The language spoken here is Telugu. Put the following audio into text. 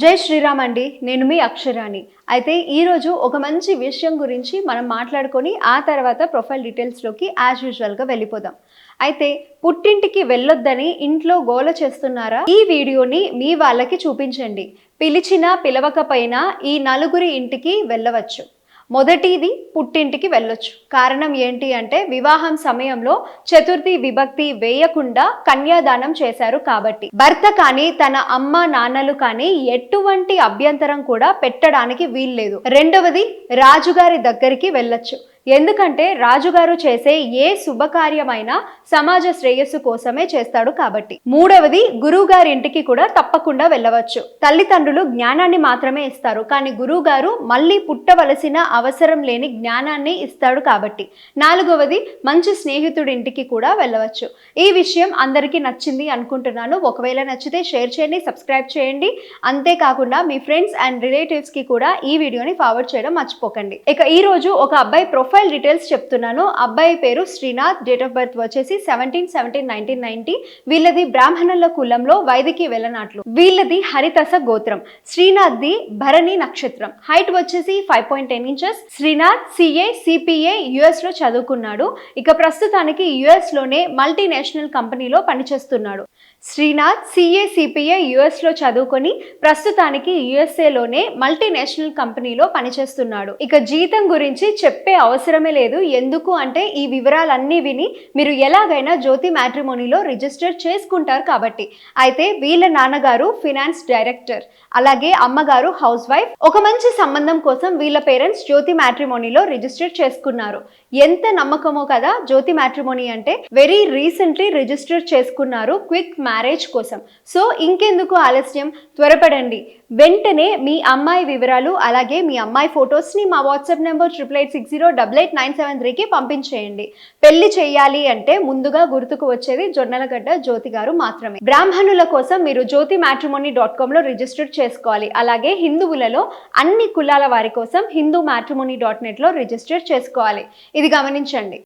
జై శ్రీరామ్ అండి. నేను మీ అక్షరాని అయితే ఈరోజు ఒక మంచి విషయం గురించి మనం మాట్లాడుకొని ఆ తర్వాత ప్రొఫైల్ డీటెయిల్స్లోకి యాజ్ యూజువల్గా వెళ్ళిపోదాం. అయితే పుట్టింటికి వెళ్ళొద్దని ఇంట్లో గోల చేస్తున్నారా? ఈ వీడియోని మీ వాళ్ళకి చూపించండి. పిలిచినా పిలవకపోయినా ఈ నలుగురి ఇంటికి వెళ్ళవచ్చు. మొదటిది పుట్టింటికి వెళ్ళొచ్చు. కారణం ఏంటి అంటే వివాహం సమయంలో చతుర్థి విభక్తి వేయకుండా కన్యాదానం చేశారు కాబట్టి. భర్త కానీ తన అమ్మ నాన్నలు కానీ ఎటువంటి అభ్యంతరం కూడా పెట్టడానికి వీల్లేదు. రెండవది రాజుగారి దగ్గరికి వెళ్ళొచ్చు. ఎందుకంటే రాజుగారు చేసే ఏ శుభకార్యమైనా సమాజ శ్రేయస్సు కోసమే చేస్తాడు కాబట్టి. మూడవది గురువుగారి ఇంటికి కూడా తప్పకుండా వెళ్ళవచ్చు. తల్లిదండ్రులు జ్ఞానాన్ని మాత్రమే ఇస్తారు. కానీ గురువుగారు మళ్ళీ పుట్టవలసిన అవసరం లేని జ్ఞానాన్ని ఇస్తాడు కాబట్టి. నాలుగవది మంచి స్నేహితుడి ఇంటికి కూడా వెళ్ళవచ్చు. ఈ విషయం అందరికీ నచ్చింది అనుకుంటున్నాను. ఒకవేళ నచ్చితే షేర్ చేయండి సబ్స్క్రైబ్ చేయండి. అంతేకాకుండా మీ ఫ్రెండ్స్ అండ్ రిలేటివ్స్కి కూడా ఈ వీడియోని ఫార్వర్డ్ చేయడం మర్చిపోకండి. ఇక ఈ రోజు ఒక అబ్బాయి ప్రొఫైల్ డీటెయిల్స్ చెప్తున్నాను. అబ్బాయి పేరు శ్రీనాథ్ డేట్ ఆఫ్ బర్త్ వచ్చేసి సెవెంటీన్ సెవెంటీన్ నైన్టీన్ నైన్టీ. వీళ్ళది బ్రాహ్మణుల కులంలో వైదికి వెళ్ళనాట్లు. వీళ్ళది హరితస గోత్రం. శ్రీనాథ్ ది భరణి నక్షత్రం. హైట్ వచ్చేసి five point ten inches. Srinath CA CPA యుఎస్లో చదువుకున్నాడు. ఇక ప్రస్తుతానికి యుఎస్లోనే మల్టీనేషనల్ కంపెనీలో పనిచేస్తున్నాడు. శ్రీనాథ్ సిఏ సిపిఏ యుఎస్లో చదువుకొని ప్రస్తుతానికి యుఎస్ఏలోనే మల్టీనేషనల్ కంపెనీలో పనిచేస్తున్నాడు. ఇక జీతం గురించి చెప్పే అవసరం అవసరమే లేదు. ఎందుకు అంటే ఈ వివరాలన్నీ విని మీరు ఎలాగైనా జ్యోతి మ్యాట్రిమోనీలో రిజిస్టర్ చేసుకుంటారు కాబట్టి. అయితే వీళ్ళ నాన్నగారు ఫినాన్స్ డైరెక్టర్ అలాగే అమ్మగారు హౌస్ వైఫ్ ఒక మంచి సంబంధం కోసం వీళ్ళ పేరెంట్స్ జ్యోతి మ్యాట్రిమోనీలో రిజిస్టర్ చేసుకున్నారు. ఎంత నమ్మకమో కదా జ్యోతి మ్యాట్రిమోనీ అంటే వెరీ రీసెంట్లీ రిజిస్టర్ చేసుకున్నారు క్విక్ మ్యారేజ్ కోసం. సో ఇంకెందుకు ఆలస్యం? త్వరపడండి. వెంటనే మీ అమ్మాయి వివరాలు అలాగే మీ అమ్మాయి ఫొటోస్ని మా WhatsApp number triple eight six zero double eight nine seven త్రీకి పంపించేయండి. పెళ్ళి చేయాలి అంటే ముందుగా గుర్తుకు వచ్చేది జొన్నలగడ్డ జ్యోతి గారు మాత్రమే. బ్రాహ్మణుల కోసం మీరు జ్యోతి మ్యాట్రిమోనీ డాట్ కామ్లో రిజిస్టర్ చేసుకోవాలి. అలాగే హిందువులలో అన్ని కులాల వారి కోసం హిందూ మ్యాట్రిమోనీ డాట్ నెట్లో రిజిస్టర్ చేసుకోవాలి. ఇది గమనించండి.